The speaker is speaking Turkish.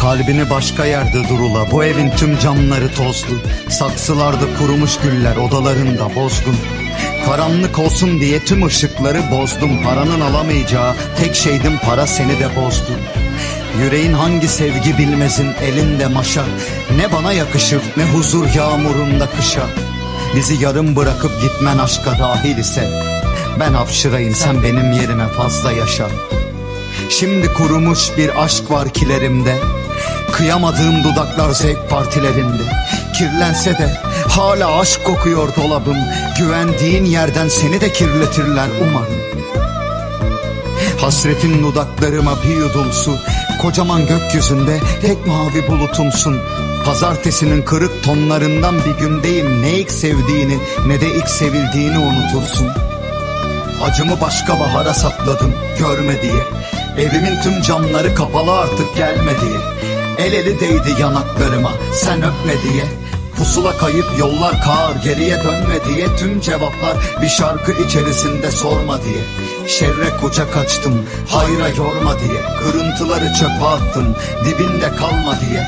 Kalbini başka yerde durula Bu evin tüm camları tozlu. Saksılarda kurumuş güller odalarında bozgun. Karanlık olsun diye tüm ışıkları bozdum. Paranın alamayacağı tek şeydim para seni de bozdu. Yüreğin hangi sevgi bilmezin elinde maşa. Ne bana yakışır ne huzur yağmurunda kışa. Bizi yarım bırakıp gitmen aşka dahil ise Ben hapşırayım sen benim yerime fazla yaşa. Şimdi kurumuş bir aşk var kilerimde Kıyamadığım dudaklar zevk partilerinde. Kirlense de hala aşk kokuyor dolabım. Güvendiğin yerden seni de kirletirler umarım. Hasretin dudaklarıma bir yudum su Kocaman gökyüzünde tek mavi bulutumsun Pazartesinin kırık tonlarından bir gündeyim Ne ilk sevdiğini ne de ilk sevildiğini unutursun Acımı başka bahara sakladım görme diye. Evimin tüm camları kapalı artık gelme diye. El eli değdi yanaklarıma sen öpme diye. Pusula kayıp yollar kağır geriye dönme diye. Tüm cevaplar bir şarkı içerisinde sorma diye. Şerre kucak açtım hayra yorma diye. Kırıntıları çöpe attım dibinde kalma diye